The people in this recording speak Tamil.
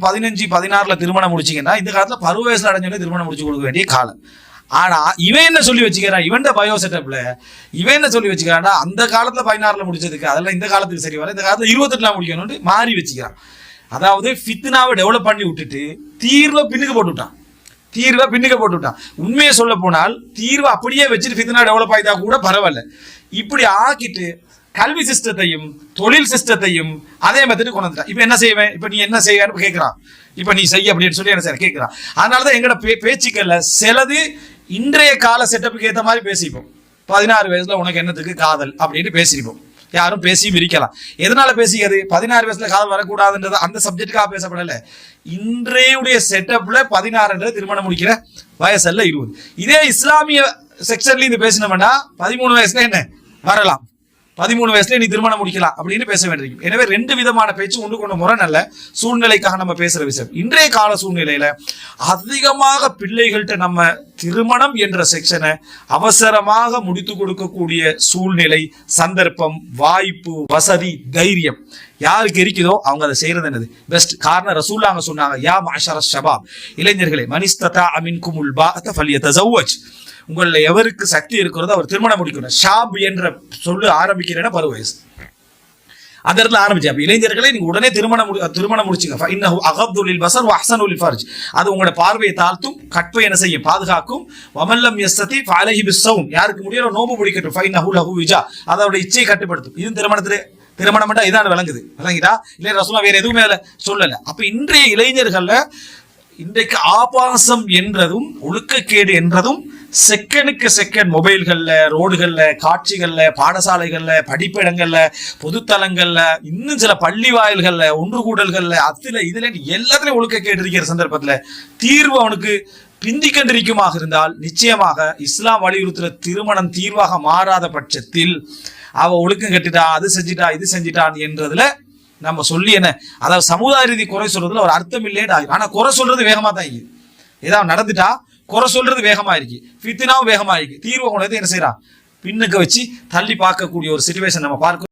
பதினஞ்சு பதினாறுல திருமணம் முடிச்சீங்கன்னா இந்த காலத்துல பருவ வயசுல அடைஞ்சவனே திருமணம் முடிச்சு கொடுக்க வேண்டிய காலம். ஆனா இவன் என்ன சொல்லி வச்சுக்கிறான்? இவன் பயோ செட்டப்ல இவன் என்ன சொல்லி வச்சுக்கிறான்னா அந்த காலத்துல பதினாறுல முடிச்சதுக்கு அதெல்லாம் இந்த காலத்துக்கு சரி வர இந்த காலத்துல இருபத்தெட்டுல முடிக்கணும்னு மாறி வச்சுக்கிறான். அதாவது ஃபித்னாவை டெவலப் பண்ணி விட்டுட்டு தீர்வை பின்னுக்கு போட்டு விட்டான். தீர்வை பின்னுக்கு போட்டு விட்டான். உண்மையை சொல்ல போனால் தீர்வை அப்படியே வச்சுட்டு ஃபித்னா டெவலப் ஆயிட்டா கூட பரவாயில்ல. இப்படி ஆக்கிட்டு கல்வி சிஸ்டத்தையும் தொழில் சிஸ்டத்தையும் அதே மாதிரி கொண்டு வந்துட்டான் இப்போ என்ன செய்வேன்? இப்போ நீ என்ன செய்வேன்னு கேட்குறான் இப்போ நீ செய்ய அப்படின்னு சொல்லி என்ன செய்ய கேட்குறான் அதனால தான் எங்களோட பே பேச்சுக்கள்ல சிலது இன்றைய கால செட்டப்புக்கு ஏற்ற மாதிரி பேசிப்போம். பதினாறு வயசுல உனக்கு என்னத்துக்கு காதல் அப்படின்னு பேசிப்போம். யாரும் பேசியும் இருக்கலாம். எதனால பேசிக்கிறது பதினாறு வயசுல காதல் வரக்கூடாதுன்றது அந்த சப்ஜெக்டுக்காக பேசப்படல. இன்றையுடைய செட்டப்ல பதினாறுன்றது திருமணம் முடிக்கிற வயசல்ல இருபது. இதே இஸ்லாமிய செக்ஷன்ல இது பேசினோம்னா பதிமூணு வயசுல என்ன? வரலாம். பதிமூணு வயசுல நீ திருமணம் முடிக்கலாம் அப்படின்னு பேச வேண்டியிருக்கும் எனவே ரெண்டு விதமான பேச்சு ஒன்று கொண்ட முறை நல்ல சூழ்நிலைக்காக நம்ம பேசுற விஷயம். இன்றைய கால சூழ்நிலையில அதிகமாக பிள்ளைகள்கிட்ட நம்ம திருமணம் என்ற செக்ஷனை அவசரமாக முடித்து கொடுக்கக்கூடிய சூழ்நிலை சந்தர்ப்பம் வாய்ப்பு வசதி தைரியம் யாருக்கு இருக்குதோ அவங்க அதை செய்யறது என்னது? பெஸ்ட் காரணம் ரசூல்லாங்க சொன்னாங்க யா மாஷர ஷபாப் இளைஞர்களே மனிஸ்ததா அமின் குமுல் பா ஃபல்ய தசவச் உங்களில் எவருக்கு சக்தி இருக்கிறதோ அவர் திருமணம் முடிக்கணும். ஷாப் என்ற சொல்லு ஆரம்பிக்கிறேன்னா பருவ வயசு. அந்த இடத்துல ஆரம்பிச்சு. அப்போ இளைஞர்களே நீங்கள் உடனே திருமணம் முடி திருமணம் முடிச்சுங்க. இன்னும் அகப்துலில் பசர் அஹ்சனுல் ஃபர்ஜ். அது உங்களோட பார்வையை தாழ்த்தும் கட்பை என்ன செய்யும்? பாதுகாக்கும். வமல்லம் யஸ்ததி ஃபாலஹி பிஸ்ஸவும் யாருக்கு முடியல நோம்பு பிடிக்கட்டும் ஃபைன்னஹு அஹு விஜா அதோட இச்சையை கட்டுப்படுத்தும். இது திருமணத்திலே திருமணம் இதான் விளங்குது. விளங்கிட்டா? இல்லை ரசூலா வேற எதுவுமே இல்லை சொல்லலை. அப்போ இன்றைய இளைஞர்களில் இன்றைக்கு ஆபாசம் என்றதும் ஒழுக்கக்கேடு என்றதும் செகண்டுக்கு செகண்ட் மொபைல்களில் ரோடுகளில் காட்சிகளில் பாடசாலைகளில் படிப்பிடங்களில் பொதுத்தலங்களில் இன்னும் சில பள்ளி வாயில்களில் ஒன்று கூடல்களில் அதில் இதில் எல்லாத்துலையும் ஒழுக்க கேட்டிருக்கிற சந்தர்ப்பத்தில் தீர்வு அவனுக்கு பிந்தி கண்டிருக்குமாக இருந்தால் நிச்சயமாக இஸ்லாம் வலியுறுத்துகிற திருமணம் தீர்வாக மாறாத பட்சத்தில் அவ ஒழுக்கம் கட்டிட்டா அது செஞ்சிட்டா இது செஞ்சிட்டான் என்றதுல நம்ம சொல்லி என்ன அதாவது சமுதாய ரீதி குறை சொல்றதுல ஒரு அர்த்தம் இல்லையே ஆகும் ஆனா குறை சொல்றது வேகமா தான் இருக்குது ஏதாவது நடந்துட்டா குறை சொல்றது வேகமா இருக்கு ஃபித்தினாவும் வேகமா இருக்கு தீர்வு கொண்டு என்ன செய்யறான்? பின்னுக்கு வச்சு தள்ளி பார்க்கக்கூடிய ஒரு சுச்சுவேஷன் நம்ம பார்க்க